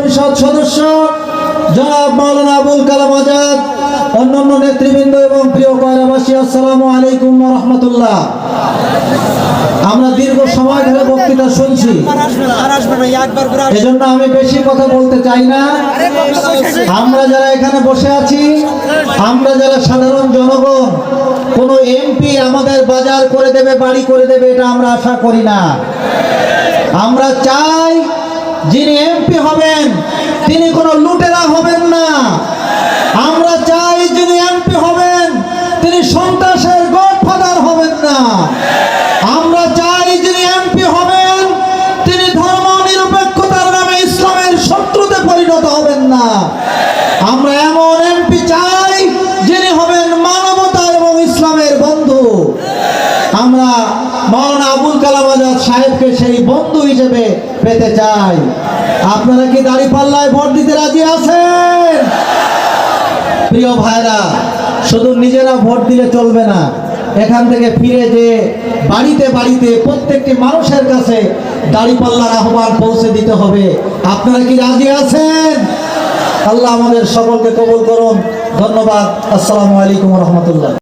পরিষদ সদস্য, জনাব মাওলানা আবুল কালাম আজাদ, অন্যান্য নেতৃবৃন্দ এবং প্রিয় কয়রাবাসী আসসালামু আলাইকুম রহমতুল্লাহ। আমরা দীর্ঘ সময় ধরে বক্তৃতা শুনছি। এজন্য আমি বেশি কথা বলতে চাই না। আমরা যারা এখানে বসে আছি, আমরা যারা সাধারণ জনগণ, কোনো এমপি আমাদের বাজার করে দেবে, বাড়ি করে দেবে, এটা আমরা আশা করি না। আমরা চাই যিনি এমপি হবেন, তিনি কোনো লুটেরা হবেন না। আমরা চাই যিনি এমপি হবেন, তিনি সন্ত্রাসের গডফাদার হবেন না। আমরা চাই যিনি এমপি হবেন, তিনি ধর্ম নিরপেক্ষতার নামে ইসলামের শত্রুতে পরিণত হবেন না। আমরা এমন এমপি আমরা মৌলানা আবুল কালাম আজাদ সাহেবকে সেই বন্ধু হিসেবে পেতে চাই। আপনারা কি দাড়ি পাল্লায় ভোট দিতে রাজি আছেন? প্রিয় ভাইরা, শুধু নিজেরা ভোট দিলে চলবে না। এখান থেকে ফিরে যে বাড়িতে বাড়িতে প্রত্যেকটি মানুষের কাছে দাড়িপাল্লার আহ্বান পৌঁছে দিতে হবে। আপনারা কি রাজি আছেন? আল্লাহ আমাদের সকলকে কবুল করুন। ধন্যবাদ। আসসালামু আলাইকুম রহমতুল্লাহ।